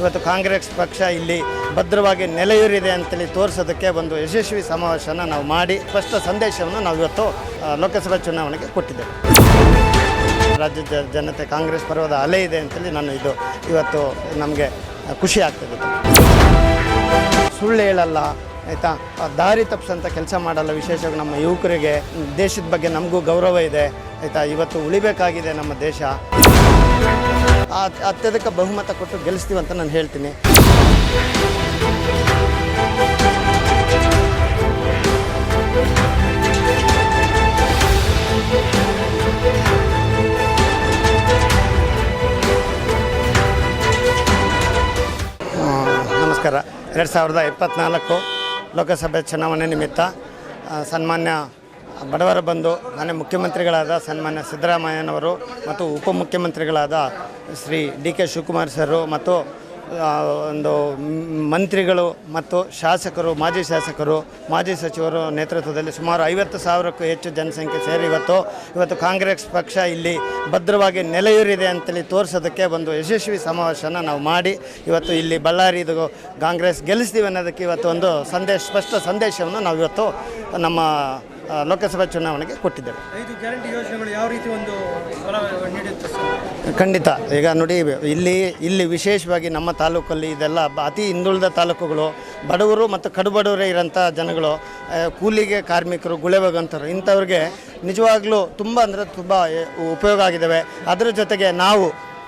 ಇವತ್ತು ಕಾಂಗ್ರೆಸ್ ಪಕ್ಷ ಇಲ್ಲಿ ಭದ್ರವಾಗಿ ನೆಲೆಯೂರಿದೆ ಅಂತೇಳಿ ತೋರಿಸೋದಕ್ಕೆ ಒಂದು ಯಶಸ್ವಿ ಸಮಾವೇಶನ ನಾವು ಮಾಡಿ, ಸ್ಪಷ್ಟ ಸಂದೇಶವನ್ನು ನಾವು ಇವತ್ತು ಲೋಕಸಭಾ ಚುನಾವಣೆಗೆ ಕೊಟ್ಟಿದ್ದೇವೆ. ರಾಜ್ಯದ ಜನತೆ ಕಾಂಗ್ರೆಸ್ ಪರ್ವದ ಅಲೆ ಇದೆ ಅಂತೇಳಿ ನಾನು ಇದು ಇವತ್ತು ನಮಗೆ ಖುಷಿ ಆಗ್ತದೆ. ಸುಳ್ಳು ಹೇಳಲ್ಲ, ಆಯಿತಾ? ದಾರಿ ತಪ್ಪಿಸಂಥ ಕೆಲಸ ಮಾಡಲ್ಲ ವಿಶೇಷವಾಗಿ ನಮ್ಮ ಯುವಕರಿಗೆ. ದೇಶದ ಬಗ್ಗೆ ನಮಗೂ ಗೌರವ ಇದೆ, ಆಯಿತಾ? ಇವತ್ತು ಉಳಿಬೇಕಾಗಿದೆ ನಮ್ಮ ದೇಶ. ಅತ್ಯಧಿಕ ಬಹುಮತ ಕೊಟ್ಟು ಗೆಲ್ಲಿಸ್ತೀವಿ ಅಂತ ನಾನು ಹೇಳ್ತೀನಿ. ನಮಸ್ಕಾರ. ಎರಡು ಸಾವಿರದ ಇಪ್ಪತ್ತ್ನಾಲ್ಕು ಲೋಕಸಭೆ ಚುನಾವಣೆ ನಿಮಿತ್ತ ಸನ್ಮಾನ್ಯ ಬಡವರ ಬಂದು ಮಾನ್ಯ ಮುಖ್ಯಮಂತ್ರಿಗಳಾದ ಸನ್ಮಾನ್ಯ ಸಿದ್ದರಾಮಯ್ಯನವರು ಮತ್ತು ಉಪಮುಖ್ಯಮಂತ್ರಿಗಳಾದ Shri D K Shivakumar sir ಮತ್ತು ಒಂದು ಮಂತ್ರಿಗಳು ಮತ್ತು ಶಾಸಕರು, ಮಾಜಿ ಶಾಸಕರು, ಮಾಜಿ ಸಚಿವರು ನೇತೃತ್ವದಲ್ಲಿ ಸುಮಾರು ಐವತ್ತು ಸಾವಿರಕ್ಕೂ ಹೆಚ್ಚು ಜನಸಂಖ್ಯೆ ಸೇರಿ ಇವತ್ತು ಇವತ್ತು ಕಾಂಗ್ರೆಸ್ ಪಕ್ಷ ಇಲ್ಲಿ ಭದ್ರವಾಗಿ ನೆಲೆಯೂರಿದೆ ಅಂತೇಳಿ ತೋರಿಸೋದಕ್ಕೆ ಒಂದು ಯಶಸ್ವಿ ಸಮಾವೇಶನ ನಾವು ಮಾಡಿ, ಇವತ್ತು ಇಲ್ಲಿ ಬಳ್ಳಾರಿದು ಕಾಂಗ್ರೆಸ್ ಗೆಲ್ಲಿಸ್ತೀವಿ ಅನ್ನೋದಕ್ಕೆ ಇವತ್ತು ಒಂದು ಸಂದೇಶ, ಸ್ಪಷ್ಟ ಸಂದೇಶವನ್ನು ನಾವು ಇವತ್ತು ನಮ್ಮ ಲೋಕಸಭಾ ಚುನಾವಣೆಗೆ ಕೊಟ್ಟಿದ್ದೇವೆ. ಐದು ಗ್ಯಾರಂಟಿ ಯೋಜನೆಗಳು ಯಾವ ರೀತಿ ಒಂದು ಫಲ ನೀಡುತ್ತೆ ಸರ್? ಖಂಡಿತ. ಈಗ ನೋಡಿ ಇಲ್ಲಿ ಇಲ್ಲಿ ವಿಶೇಷವಾಗಿ ನಮ್ಮ ತಾಲೂಕಲ್ಲಿ ಇದೆಲ್ಲ ಅತಿ ಹಿಂದುಳಿದ ತಾಲೂಕುಗಳು ಬಡವರು ಮತ್ತು ಕಡುಬಡವರೇ ಇರೋಂಥ ಜನಗಳು ಕೂಲಿಗೆ ಕಾರ್ಮಿಕರು ಗುಳೆಬಗಂತರು ಇಂಥವ್ರಿಗೆ ನಿಜವಾಗ್ಲೂ ತುಂಬ ಅಂದರೆ ತುಂಬ ಉಪಯೋಗ ಆಗಿದ್ದಾವೆ. ಅದರ ಜೊತೆಗೆ ನಾವು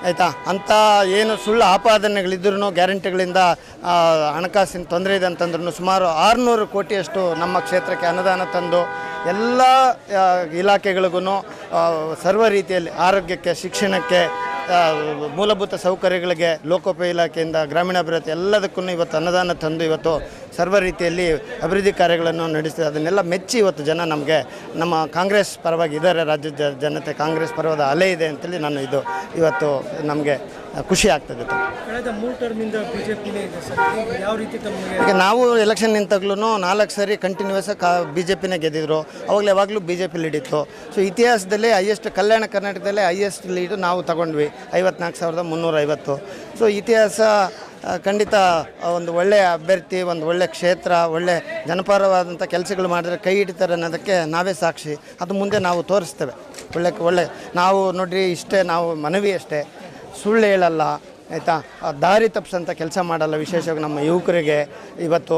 ಆಯಿತಾ ಅಂಥ ಏನು ಸುಳ್ಳು ಆಪಾದನೆಗಳಿದ್ರೂ ಗ್ಯಾರಂಟಿಗಳಿಂದ ಹಣಕಾಸಿನ ತೊಂದರೆ ಇದೆ ಅಂತಂದ್ರೂ ಸುಮಾರು ಆರುನೂರು ಕೋಟಿಯಷ್ಟು ನಮ್ಮ ಕ್ಷೇತ್ರಕ್ಕೆ ಅನುದಾನ ತಂದು ಎಲ್ಲ ಇಲಾಖೆಗಳಿಗೂ ಸರ್ವ ರೀತಿಯಲ್ಲಿ ಆರೋಗ್ಯಕ್ಕೆ, ಶಿಕ್ಷಣಕ್ಕೆ ಮೂಲಭೂತ ಸೌಕರ್ಯಗಳಿಗೆ, ಲೋಕೋಪಯೋಗಿ ಇಲಾಖೆಯಿಂದ, ಗ್ರಾಮೀಣಾಭಿವೃದ್ಧಿ ಎಲ್ಲದಕ್ಕೂ ಇವತ್ತು ಅನುದಾನ ತಂದು ಇವತ್ತು ಸರ್ವ ರೀತಿಯಲ್ಲಿ ಅಭಿವೃದ್ಧಿ ಕಾರ್ಯಗಳನ್ನು ನಡೆಸಿದೆ ಅದನ್ನೆಲ್ಲ ಮೆಚ್ಚಿ ಇವತ್ತು ಜನ ನಮಗೆ, ನಮ್ಮ ಕಾಂಗ್ರೆಸ್ ಪರವಾಗಿ ಇದ್ದಾರೆ, ರಾಜ್ಯದ ಜನತೆ ಕಾಂಗ್ರೆಸ್ ಪರವಾದ ಅಲೆ ಇದೆ ಅಂತೇಳಿ ನಾನು ಇದು ಇವತ್ತು ನಮಗೆ ಖುಷಿ ಆಗ್ತದೆ ಕಳೆದ ಮೂರು ಟರ್ಮಿಂದ ಬಿ ಜೆ ಪಿನೇ ಇದೆ ಸರ್. ಈಗ ಯಾವ ರೀತಿ ತಮಗೆ ಈಗ ನಾವು ಎಲೆಕ್ಷನ್ ನಿಂತಾಗ್ಲೂ ನಾಲ್ಕು ಸರಿ ಕಂಟಿನ್ಯೂಸ್ ಕಾ ಬಿ ಜೆ ಪಿನೇ ಗೆದ್ದಿದ್ರು. ಅವಾಗಲೇ ಯಾವಾಗಲೂ ಬಿ ಜೆ ಪಿ ಲೀಡಿತ್ತು ಸೊ ಇತಿಹಾಸದಲ್ಲಿ ಹೈಯೆಸ್ಟ್ ಕಲ್ಯಾಣ ಕರ್ನಾಟಕದಲ್ಲೇ ಹೈಯೆಸ್ಟ್ ಲೀಡು ನಾವು ತಗೊಂಡ್ವಿ. ಐವತ್ನಾಲ್ಕು ಸಾವಿರದ ಮುನ್ನೂರ ಐವತ್ತು ಸೊ ಇತಿಹಾಸ ಖಂಡಿತ ಒಂದು ಒಳ್ಳೆಯ ಅಭ್ಯರ್ಥಿ ಒಂದು ಒಳ್ಳೆಯ ಕ್ಷೇತ್ರ ಒಳ್ಳೆ ಜನಪರವಾದಂಥ ಕೆಲಸಗಳು ಮಾಡಿದ್ರೆ ಕೈ ಹಿಡಿತಾರೆ ಅನ್ನೋದಕ್ಕೆ ನಾವೇ ಸಾಕ್ಷಿ. ಅದು ಮುಂದೆ ನಾವು ತೋರಿಸ್ತೇವೆ. ಒಳ್ಳೆ ಒಳ್ಳೆ ನಾವು ನೋಡ್ರಿ ಇಷ್ಟೇ ನಾವು ಮನವಿ ಅಷ್ಟೇ. ಸುಳ್ಳು ಹೇಳಲ್ಲ, ಆಯಿತಾ? ದಾರಿ ತಪ್ಪಿಸಂಥ ಕೆಲಸ ಮಾಡಲ್ಲ ವಿಶೇಷವಾಗಿ ನಮ್ಮ ಯುವಕರಿಗೆ. ಇವತ್ತು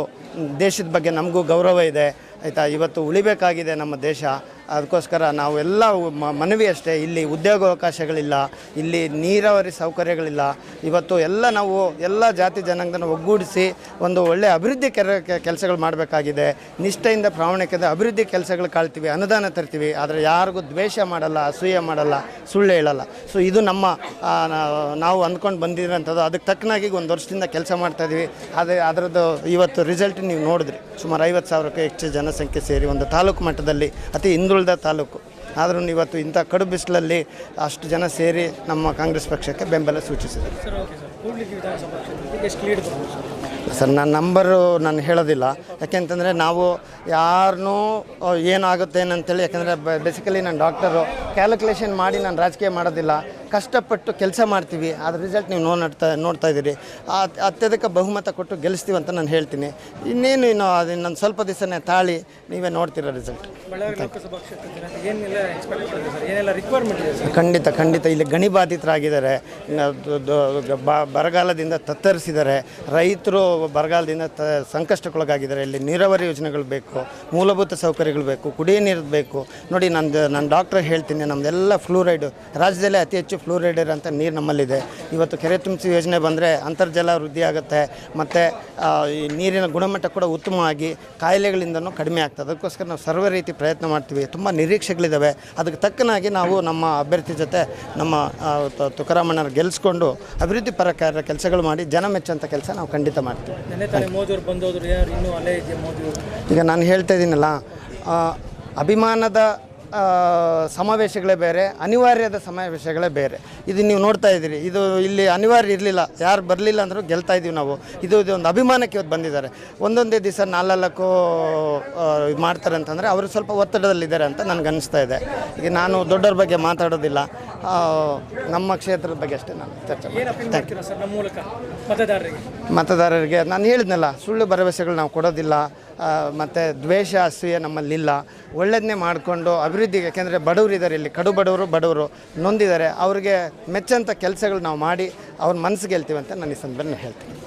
ದೇಶದ ಬಗ್ಗೆ ನಮಗೂ ಗೌರವ ಇದೆ, ಆಯಿತಾ? ಇವತ್ತು ಉಳಿಬೇಕಾಗಿದೆ ನಮ್ಮ ದೇಶ. ಅದಕ್ಕೋಸ್ಕರ ನಾವೆಲ್ಲ ಮನವಿ ಅಷ್ಟೇ. ಇಲ್ಲಿ ಉದ್ಯೋಗಾವಕಾಶಗಳಿಲ್ಲ, ಇಲ್ಲಿ ನೀರಾವರಿ ಸೌಕರ್ಯಗಳಿಲ್ಲ. ಇವತ್ತು ಎಲ್ಲ ನಾವು ಎಲ್ಲ ಜಾತಿ ಜನಾಂಗನ ಒಗ್ಗೂಡಿಸಿ ಒಂದು ಒಳ್ಳೆಯ ಅಭಿವೃದ್ಧಿ ಕೆಲಸಗಳು ಮಾಡಬೇಕಾಗಿದೆ. ನಿಷ್ಠೆಯಿಂದ ಪ್ರಾಮಾಣಿಕದ ಅಭಿವೃದ್ಧಿ ಕೆಲಸಗಳು ಕಾಳ್ತೀವಿ ಅನುದಾನ ತರ್ತೀವಿ. ಆದರೆ ಯಾರಿಗೂ ದ್ವೇಷ ಮಾಡಲ್ಲ, ಅಸೂಯೆ ಮಾಡಲ್ಲ, ಸುಳ್ಳು ಹೇಳಲ್ಲ. ಸೊ ಇದು ನಮ್ಮ ನಾವು ಅಂದ್ಕೊಂಡು ಬಂದಿರೋಂಥದ್ದು. ಅದಕ್ಕೆ ತಕ್ಕನಾಗಿ ಒಂದು ವರ್ಷದಿಂದ ಕೆಲಸ ಮಾಡ್ತಾಯಿದ್ವಿ ಅದೇ ಅದರದ್ದು ಇವತ್ತು ರಿಸಲ್ಟ್ ನೀವು ನೋಡಿದ್ರಿ. ಸುಮಾರು ಐವತ್ತು ಸಾವಿರಕ್ಕೆ ಹೆಚ್ಚು ಜನಸಂಖ್ಯೆ ಸೇರಿ ಒಂದು ತಾಲೂಕು ಮಟ್ಟದಲ್ಲಿ ಅತಿ ಹಿಂದುಳಿದ ತಾಲೂಕು. ಆದರೂ ಇವತ್ತು ಇಂಥ ಕಡು ಬಿಸಿಲಲ್ಲಿ ಅಷ್ಟು ಜನ ಸೇರಿ ನಮ್ಮ ಕಾಂಗ್ರೆಸ್ ಪಕ್ಷಕ್ಕೆ ಬೆಂಬಲ ಸೂಚಿಸಿದರು. ಸರ್ ನನ್ನ ನಂಬರು ನಾನು ಹೇಳೋದಿಲ್ಲ. ಯಾಕೆಂತಂದರೆ ನಾವು ಯಾರನ್ನೂ ಏನಾಗುತ್ತೆ ಏನಂತೇಳಿ ಯಾಕೆಂದರೆ ಬೇಸಿಕಲಿ ನಾನು ಡಾಕ್ಟರು ಕ್ಯಾಲ್ಕುಲೇಷನ್ ಮಾಡಿ ನಾನು ರಾಜಕೀಯ ಮಾಡೋದಿಲ್ಲ. ಕಷ್ಟಪಟ್ಟು ಕೆಲಸ ಮಾಡ್ತೀವಿ ಅದ್ರ ರಿಸಲ್ಟ್ ನೀವು ನೋ ನೋಡ್ತಾ ನೋಡ್ತಾ ಇದ್ದೀರಿ. ಅತ್ಯಧಿಕ ಬಹುಮತ ಕೊಟ್ಟು ಗೆಲ್ಲಿಸ್ತೀವಿ ಅಂತ ನಾನು ಹೇಳ್ತೀನಿ. ಇನ್ನೇನು ಇನ್ನು ಅದು ನಾನು ಸ್ವಲ್ಪ ದಿವಸನೇ ತಾಳಿ ನೀವೇ ನೋಡ್ತೀರ ರಿಸಲ್ಟ್ ಖಂಡಿತ ಖಂಡಿತ. ಇಲ್ಲಿ ಗಣಿ ಬಾಧಿತರಾಗಿದ್ದಾರೆ ಬರಗಾಲದಿಂದ ತತ್ತರಿಸಿದ್ದಾರೆ. ರೈತರು ಬರಗಾಲದಿಂದ ತ ಸಂಕಷ್ಟಕ್ಕೊಳಗಾಗಿದ್ದಾರೆ. ಇಲ್ಲಿ ನೀರಾವರಿ ಯೋಜನೆಗಳು ಬೇಕು ಮೂಲಭೂತ ಸೌಕರ್ಯಗಳು ಬೇಕು ಕುಡಿಯೋ ನೀರು ಬೇಕು. ನೋಡಿ ನಂದು ನಾನು ಡಾಕ್ಟ್ರ್ ಹೇಳ್ತೀನಿ ನಮ್ಮದೆಲ್ಲ ಫ್ಲೂರೈಡು ರಾಜ್ಯದಲ್ಲೇ ಅತಿ ಹೆಚ್ಚು ಫ್ಲೂರೈಡ್ ಅಂತ ನೀರು ನಮ್ಮಲ್ಲಿದೆ. ಇವತ್ತು ಕೆರೆ ತುಂಬಿಸಿ ಯೋಜನೆ ಬಂದರೆ ಅಂತರ್ಜಲ ವೃದ್ಧಿ ಆಗುತ್ತೆ. ಮತ್ತು ಈ ನೀರಿನ ಗುಣಮಟ್ಟ ಕೂಡ ಉತ್ತಮವಾಗಿ ಕಾಯಿಲೆಗಳಿಂದನೂ ಕಡಿಮೆ ಆಗ್ತದೆ. ಅದಕ್ಕೋಸ್ಕರ ನಾವು ಸರ್ವ ರೀತಿ ಪ್ರಯತ್ನ ಮಾಡ್ತೀವಿ. ತುಂಬ ನಿರೀಕ್ಷೆಗಳಿದ್ದಾವೆ ಅದಕ್ಕೆ ತಕ್ಕನಾಗಿ ನಾವು ನಮ್ಮ ಅಭ್ಯರ್ಥಿ ಜೊತೆ ನಮ್ಮ ತುಕಾರಾಮಣ್ಣರ ಗೆಲ್ಲಿಸ್ಕೊಂಡು ಅಭಿವೃದ್ಧಿ ಪರ ಕಾರ್ಯ ಕೆಲಸಗಳು ಮಾಡಿ ಜನ ಮೆಚ್ಚುವಂಥ ಕೆಲಸ ನಾವು ಖಂಡಿತ ಮಾಡ್ತೀವಿ. ಈಗ ನಾನು ಹೇಳ್ತಾ ಇದ್ದೀನಲ್ಲ ಅಭಿಮಾನದ ಸಮಾವೇಶಗಳೇ ಬೇರೆ ಅನಿವಾರ್ಯದ ಸಮಾವೇಶಗಳೇ ಬೇರೆ. ಇದು ನೀವು ನೋಡ್ತಾ ಇದ್ದೀರಿ. ಇದು ಇಲ್ಲಿ ಅನಿವಾರ್ಯ ಇರಲಿಲ್ಲ. ಯಾರು ಬರಲಿಲ್ಲ ಅಂದರೂ ಗೆಲ್ತಾ ಇದ್ದೀವಿ ನಾವು. ಇದು ಇದು ಒಂದು ಅಭಿಮಾನಕ್ಕೆ ಇವತ್ತು ಬಂದಿದ್ದಾರೆ. ಒಂದೊಂದೇ ದಿವಸ ನಾಲ್ಕು ಇದು ಮಾಡ್ತಾರೆ ಅಂತಂದರೆ ಅವರು ಸ್ವಲ್ಪ ಒತ್ತಡದಲ್ಲಿದ್ದಾರೆ ಅಂತ ನನಗೆ ಅನಿಸ್ತಾ ಇದೆ. ಈಗ ನಾನು ದೊಡ್ಡವ್ರ ಬಗ್ಗೆ ಮಾತಾಡೋದಿಲ್ಲ. ನಮ್ಮ ಕ್ಷೇತ್ರದ ಬಗ್ಗೆ ಅಷ್ಟೇ ನಾನು ಚರ್ಚೆ ಮತದಾರರಿಗೆ? ಮತದಾರರಿಗೆ ನಾನು ಹೇಳಿದ್ನಲ್ಲ ಸುಳ್ಳು ಭರವಸೆಗಳು ನಾವು ಕೊಡೋದಿಲ್ಲ. ಮತ್ತು ದ್ವೇಷ ಅಸೂಯೆ ನಮ್ಮಲ್ಲಿಲ್ಲ. ಒಳ್ಳೆಯದನ್ನೇ ಮಾಡಿಕೊಂಡು ಅಭಿವೃದ್ಧಿಗೆ, ಯಾಕೆಂದರೆ ಬಡವರು ಇದ್ದಾರೆ ಇಲ್ಲಿ, ಕಡು ಬಡವರು ಬಡವರು ನೊಂದಿದ್ದಾರೆ, ಅವ್ರಿಗೆ ಮೆಚ್ಚಂಥ ಕೆಲಸಗಳು ನಾವು ಮಾಡಿ, ಅವ್ರ ಮನಸ್ಸು ಗೆಲ್ತೀವಿ ಅಂತ ನಾನು ಈ ಸಂದರ್ಭದಲ್ಲಿ ಹೇಳ್ತೀನಿ.